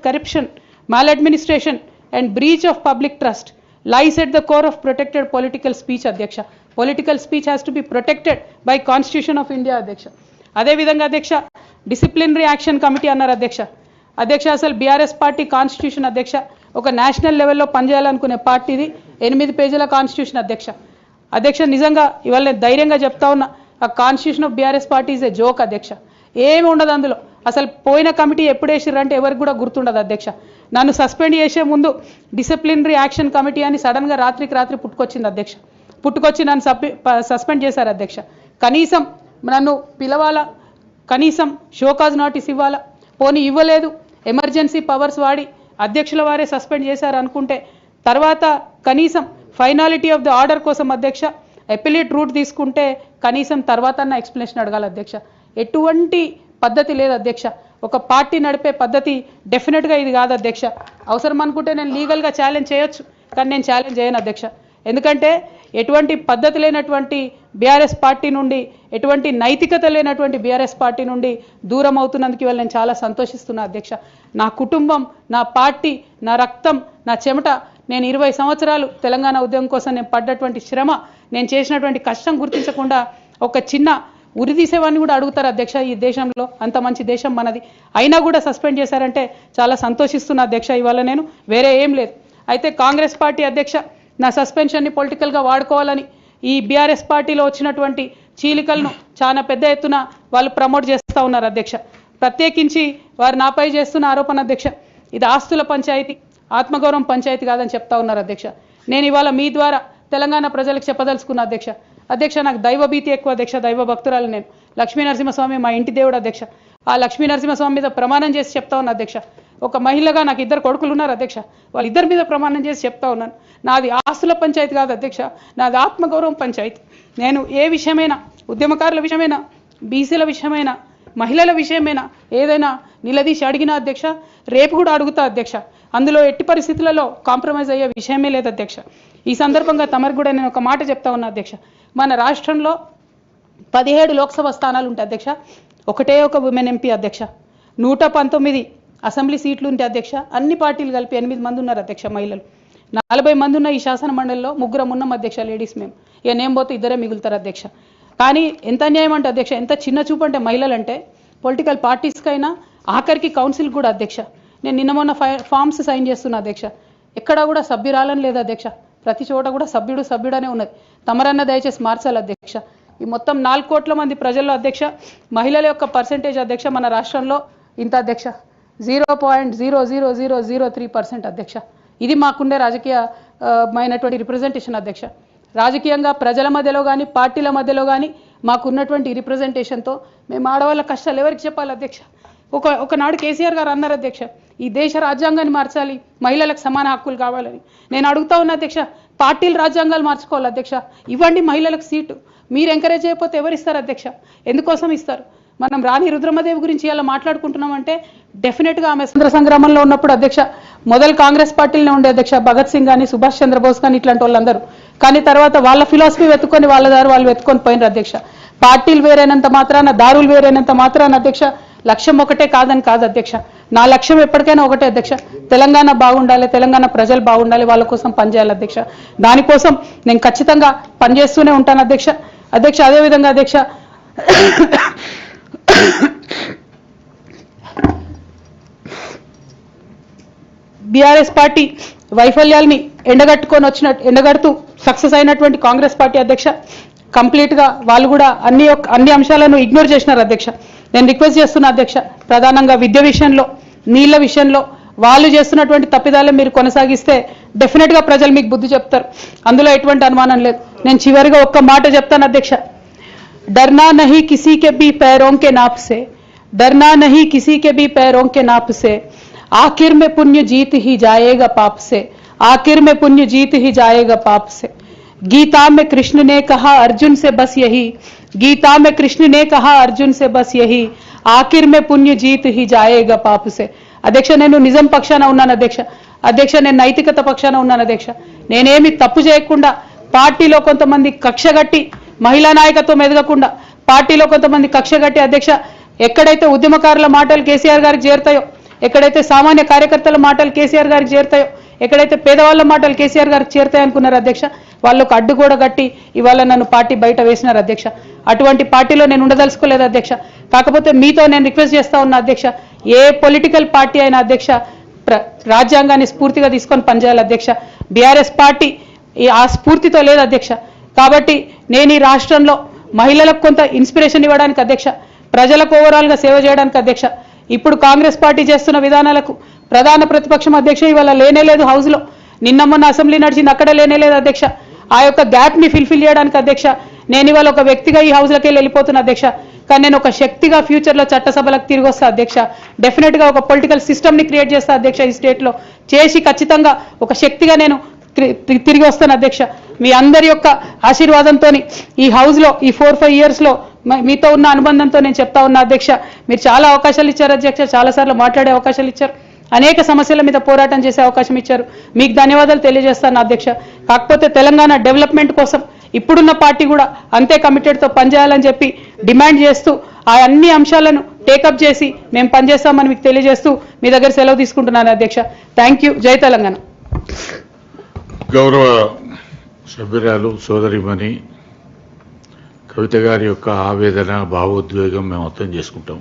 corruption, maladministration, and breach of public trust lies at the core of protected political speech, Adhyaksha. Political speech has to be protected by Constitution of India, Adhyaksha. అదేవిధంగా అధ్యక్ష disciplinary action committee అన్నారు అధ్యక్ష అధ్యక్ష అసలు BRS party constitution అధ్యక్ష ఒక national లెవెల్లో పనిచేయాలనుకునే పార్టీది ఎనిమిది పేజీల కాన్స్టిట్యూషన్ అధ్యక్ష అధ్యక్ష నిజంగా ఇవాళ నేను ధైర్యంగా చెప్తా ఉన్నా ఆ constitution of BRS party is a joke అధ్యక్ష ఏమి ఉండదు అందులో అసలు పోయిన కమిటీ ఎప్పుడు వేసిర్రంటే ఎవరికి కూడా గుర్తుండదు అధ్యక్ష. నన్ను సస్పెండ్ చేసే ముందు డిసిప్లినరీ యాక్షన్ కమిటీ అని సడన్గా రాత్రికి రాత్రి పుట్టుకొచ్చింది అధ్యక్ష. పుట్టుకొచ్చి నన్ను సస్పెండ్ చేశారు అధ్యక్ష. కనీసం నన్ను పిలవాలా? కనీసం షోకాజ్ నోటీస్ ఇవ్వాలా? పోనీ ఇవ్వలేదు. ఎమర్జెన్సీ పవర్స్ వాడి అధ్యక్షుల వారే సస్పెండ్ చేశారు అనుకుంటే తర్వాత కనీసం ఫైనాలిటీ ఆఫ్ ద ఆర్డర్ కోసం అధ్యక్ష ఎపిలేట్ రూట్ తీసుకుంటే కనీసం తర్వాత అన్న ఎక్స్ప్లెనేషన్ అడగాలి అధ్యక్ష. ఎటువంటి పద్ధతి లేదు అధ్యక్ష. ఒక పార్టీ నడిపే పద్ధతి డెఫినెట్గా ఇది కాదు అధ్యక్ష. అవసరం అనుకుంటే నేను లీగల్గా ఛాలెంజ్ చేయొచ్చు కానీ నేను ఛాలెంజ్ చేయను అధ్యక్ష. ఎందుకంటే ఎటువంటి పద్ధతి లేనటువంటి బీఆర్ఎస్ పార్టీ నుండి ఎటువంటి నైతికత లేనటువంటి బీఆర్ఎస్ పార్టీ నుండి దూరం అవుతున్నందుకు ఇవాళ నేను చాలా సంతోషిస్తున్నా అధ్యక్ష. నా కుటుంబం నా పార్టీ నా రక్తం నా చెమట నేను ఇరవై సంవత్సరాలు తెలంగాణ ఉద్యమం కోసం నేను పడ్డటువంటి శ్రమ నేను చేసినటువంటి కష్టం గుర్తించకుండా ఒక చిన్న ఉరి తీసేవాడిని కూడా అడుగుతారు అధ్యక్ష ఈ దేశంలో అంత మంచి దేశం మనది. అయినా కూడా సస్పెండ్ చేశారంటే చాలా సంతోషిస్తున్న అధ్యక్ష ఇవాళ నేను వేరే ఏం లేదు. అయితే కాంగ్రెస్ పార్టీ అధ్యక్ష నా సస్పెన్షన్ని పొలిటికల్గా వాడుకోవాలని ఈ బీఆర్ఎస్ పార్టీలో వచ్చినటువంటి చీలికలను చాలా పెద్ద ఎత్తున వాళ్ళు ప్రమోట్ చేస్తూ ఉన్నారు అధ్యక్ష. ప్రత్యేకించి వారు నాపై చేస్తున్న ఆరోపణ అధ్యక్ష ఇది ఆస్తుల పంచాయతీ ఆత్మగౌరవం పంచాయతీ కాదని చెప్తా ఉన్నారు అధ్యక్ష. నేను ఇవాళ మీ ద్వారా తెలంగాణ ప్రజలకు చెప్పదలుచుకున్న అధ్యక్ష అధ్యక్ష నాకు దైవభీతి ఎక్కువ అధ్యక్ష దైవ భక్తురాలు నేను. లక్ష్మీ నరసింహస్వామి మా ఇంటి దేవుడు అధ్యక్ష. ఆ లక్ష్మీ నరసింహస్వామి మీద ప్రమాణం చేసి చెప్తా ఉన్నా అధ్యక్ష. ఒక మహిళగా నాకు ఇద్దరు కొడుకులు ఉన్నారు అధ్యక్ష. వాళ్ళిద్దరి మీద ప్రమాణం చేసి చెప్తా ఉన్నాను. నాది ఆస్తుల పంచాయతీ కాదు అధ్యక్ష. నాది ఆత్మగౌరవం పంచాయతీ. నేను ఏ విషయమైనా ఉద్యమకారుల విషయమైనా బీసీల విషయమైనా మహిళల విషయమైనా ఏదైనా నిలదీసి అడిగినా అధ్యక్ష రేపు కూడా అడుగుతా అధ్యక్ష. అందులో ఎట్టి పరిస్థితులలో కాంప్రమైజ్ అయ్యే విషయమే లేదు అధ్యక్ష. ఈ సందర్భంగా తమరు కూడా నేను ఒక మాట చెప్తా ఉన్నా అధ్యక్ష. మన రాష్ట్రంలో పదిహేడు లోక్సభ స్థానాలు ఉంటాయి అధ్యక్ష. ఒకటే ఒక ఉమెన్ ఎంపీ అధ్యక్ష. నూట పంతొమ్మిది అసెంబ్లీ సీట్లు ఉంటే అధ్యక్ష. అన్ని పార్టీలు కలిపి ఎనిమిది మంది ఉన్నారు అధ్యక్ష మహిళలు. నలభై మంది ఉన్న ఈ శాసన మండలిలో ముగ్గురం ఉన్నాం అధ్యక్ష లేడీస్ మేము ఇక నేను పోతే ఇద్దరే మిగులుతారు అధ్యక్ష. కానీ ఎంత అన్యాయం అంటే అధ్యక్ష ఎంత చిన్న చూపు అంటే మహిళలు అంటే పొలిటికల్ పార్టీస్కైనా ఆఖరికి కౌన్సిల్ కూడా అధ్యక్ష. నేను నిన్న మొన్న ఫామ్స్ సైన్ చేస్తున్నా అధ్యక్ష. ఎక్కడా కూడా సభ్యురాలని లేదు అధ్యక్ష. ప్రతి చోట కూడా సభ్యుడు సభ్యుడనే ఉన్నది. తమరన్న దయచేసి మార్చాలి అధ్యక్ష. ఈ మొత్తం నాలుగు కోట్ల మంది ప్రజల్లో అధ్యక్ష మహిళల యొక్క పర్సెంటేజ్ అధ్యక్ష మన రాష్ట్రంలో ఇంత అధ్యక్ష. Zero point zero zero zero zero three percent అధ్యక్ష. ఇది మాకుండే రాజకీయమైనటువంటి రిప్రజెంటేషన్ అధ్యక్ష. రాజకీయంగా ప్రజల మధ్యలో కానీ పార్టీల మధ్యలో కానీ మాకున్నటువంటి రిప్రజెంటేషన్తో మేము ఆడవాళ్ళ కష్టాలు ఎవరికి చెప్పాలి అధ్యక్ష? ఒక ఒకనాడు కేసీఆర్ గారు అన్నారు అధ్యక్ష ఈ దేశ రాజ్యాంగాన్ని మార్చాలి మహిళలకు సమాన హక్కులు కావాలని. నేను అడుగుతా ఉన్నా అధ్యక్ష పార్టీలు రాజ్యాంగాలు మార్చుకోవాలి అధ్యక్ష. ఇవ్వండి మహిళలకు సీటు. మీరు ఎంకరేజ్ చేయకపోతే ఎవరు ఇస్తారు అధ్యక్ష? ఎందుకోసం ఇస్తారు? మనం రాణి రుద్రమదేవి గురించి ఇలా మాట్లాడుకుంటున్నామంటే డెఫినెట్గా ఆమె స్వతంత్ర సంగ్రామంలో ఉన్నప్పుడు అధ్యక్ష మొదలు కాంగ్రెస్ పార్టీలోనే ఉండే అధ్యక్ష భగత్ సింగ్ కానీ సుభాష్ చంద్రబోస్ కానీ ఇట్లాంటి వాళ్ళందరూ. కానీ తర్వాత వాళ్ళ ఫిలాసఫీ వెతుక్కొని వాళ్ళ దారి వాళ్ళు వెతుక్కొని పోయినారు అధ్యక్ష. పార్టీలు వేరైనంత మాత్రాన దారులు వేరైనంత మాత్రాన అధ్యక్ష లక్ష్యం ఒకటే కాదని కాదు అధ్యక్ష. నా లక్ష్యం ఎప్పటికైనా ఒకటే అధ్యక్ష. తెలంగాణ బాగుండాలి తెలంగాణ ప్రజలు బాగుండాలి వాళ్ళ కోసం పనిచేయాలి అధ్యక్ష. దానికోసం నేను ఖచ్చితంగా పనిచేస్తూనే ఉంటాను అధ్యక్ష. అధ్యక్ష అదేవిధంగా అధ్యక్ష. బీఆర్ఎస్ పార్టీ వైఫల్యాల్ని ఎండగట్టుకొని వచ్చినట్టు ఎండగడుతూ సక్సెస్ అయినటువంటి కాంగ్రెస్ పార్టీ అధ్యక్ష. కంప్లీట్గా వాళ్ళు కూడా అన్ని అన్ని అంశాలను ఇగ్నోర్ చేసినారు అధ్యక్ష. నేను రిక్వెస్ట్ చేస్తున్నా అధ్యక్ష ప్రధానంగా విద్య విషయంలో నీళ్ల విషయంలో వాళ్ళు చేస్తున్నటువంటి తప్పిదాలను మీరు కొనసాగిస్తే డెఫినెట్ గా ప్రజలు మీకు బుద్ధి చెప్తారు అందులో ఎటువంటి అనుమానం లేదు నేను చివరిగా ఒక్క మాట చెప్తాను అధ్యక్ష डरना नहीं किसी के भी पैरों के नाप से डरना नहीं किसी के भी पैरों के नाप से आखिर में पुण्य जीत ही जाएगा पाप से आखिर में पुण्य जीत ही जाएगा पाप से गीता में कृष्ण ने कहा अर्जुन से बस यही गीता में कृष्ण ने कहा अर्जुन से बस यही आखिर में पुण्य जीत ही जाएगा पाप से అధ్యక్ష నేను నిజం పక్షాన ఉన్నాను అధ్యక్ష అధ్యక్ష నేను నైతికత పక్షాన ఉన్నాను అధ్యక్ష నేనేమి తప్పు చేయకుండా పార్టీలో కొంతమంది కక్షగట్టి మహిళా నాయకత్వం ఎదగకుండా పార్టీలో కొంతమంది కక్షగట్టి అధ్యక్ష ఎక్కడైతే ఉద్యమకారుల మాటలు కేసీఆర్ గారికి చేరుతాయో ఎక్కడైతే సామాన్య కార్యకర్తల మాటలు కేసీఆర్ గారికి చేరుతాయో ఎక్కడైతే పేదవాళ్ళ మాటలు కేసీఆర్ గారికి చేరుతాయనుకున్నారు అధ్యక్ష వాళ్ళకు అడ్డు కట్టి ఇవాళ నన్ను పార్టీ బయట వేసినారు అధ్యక్ష. అటువంటి పార్టీలో నేను ఉండదలుచుకోలేదు అధ్యక్ష. కాకపోతే మీతో నేను రిక్వెస్ట్ చేస్తా ఉన్నా అధ్యక్ష ఏ పొలిటికల్ పార్టీ అయినా అధ్యక్ష ప్ర- రాజ్యాంగాన్ని స్ఫూర్తిగా తీసుకొని పనిచేయాలి అధ్యక్ష. బీఆర్ఎస్ పార్టీ ఆ స్ఫూర్తితో లేదు అధ్యక్ష. కాబట్టి నేను ఈ రాష్ట్రంలో మహిళలకు కొంత ఇన్స్పిరేషన్ ఇవ్వడానికి అధ్యక్ష ప్రజలకు ఓవరాల్గా సేవ చేయడానికి అధ్యక్ష. ఇప్పుడు కాంగ్రెస్ పార్టీ చేస్తున్న విధానాలకు ప్రధాన ప్రతిపక్షం అధ్యక్ష ఇవాళ లేనే లేదు హౌస్లో. నిన్న మొన్న అసెంబ్లీ నడిచింది అక్కడ లేనే లేదు అధ్యక్ష. ఆ యొక్క గ్యాప్ని ఫిల్ఫిల్ చేయడానికి అధ్యక్ష. నేను ఇవాళ ఒక వ్యక్తిగా ఈ హౌస్లోకి వెళ్ళి వెళ్ళిపోతున్నా అధ్యక్ష. కానీ నేను ఒక శక్తిగా ఫ్యూచర్లో చట్టసభలకు తిరిగి వస్తా అధ్యక్ష. డెఫినెట్గా ఒక పొలిటికల్ సిస్టమ్ని క్రియేట్ చేస్తా అధ్యక్ష ఈ స్టేట్లో చేసి ఖచ్చితంగా ఒక శక్తిగా నేను తిరిగి వస్తాను అధ్యక్ష. మీ అందరి యొక్క ఆశీర్వాదంతో ఈ హౌస్లో ఈ ఫోర్ ఫైవ్ ఇయర్స్లో మీతో ఉన్న అనుబంధంతో నేను చెప్తా ఉన్నా అధ్యక్ష. మీరు చాలా అవకాశాలు ఇచ్చారు అధ్యక్ష. చాలాసార్లు మాట్లాడే అవకాశాలు ఇచ్చారు. అనేక సమస్యల మీద పోరాటం చేసే అవకాశం ఇచ్చారు. మీకు ధన్యవాదాలు తెలియజేస్తాను అధ్యక్ష. కాకపోతే తెలంగాణ డెవలప్మెంట్ కోసం ఇప్పుడున్న పార్టీ కూడా అంతే కమిటెడ్తో పనిచేయాలని చెప్పి డిమాండ్ చేస్తూ ఆ అన్ని అంశాలను టేకప్ చేసి మేము పనిచేస్తామని మీకు తెలియజేస్తూ మీ దగ్గర సెలవు తీసుకుంటున్నాను అధ్యక్ష. Thank you. జై తెలంగాణ. గౌరవ సభ్యురాలు సోదరిమణి కవిత గారి యొక్క ఆవేదన భావోద్వేగం మేము అర్థం చేసుకుంటాం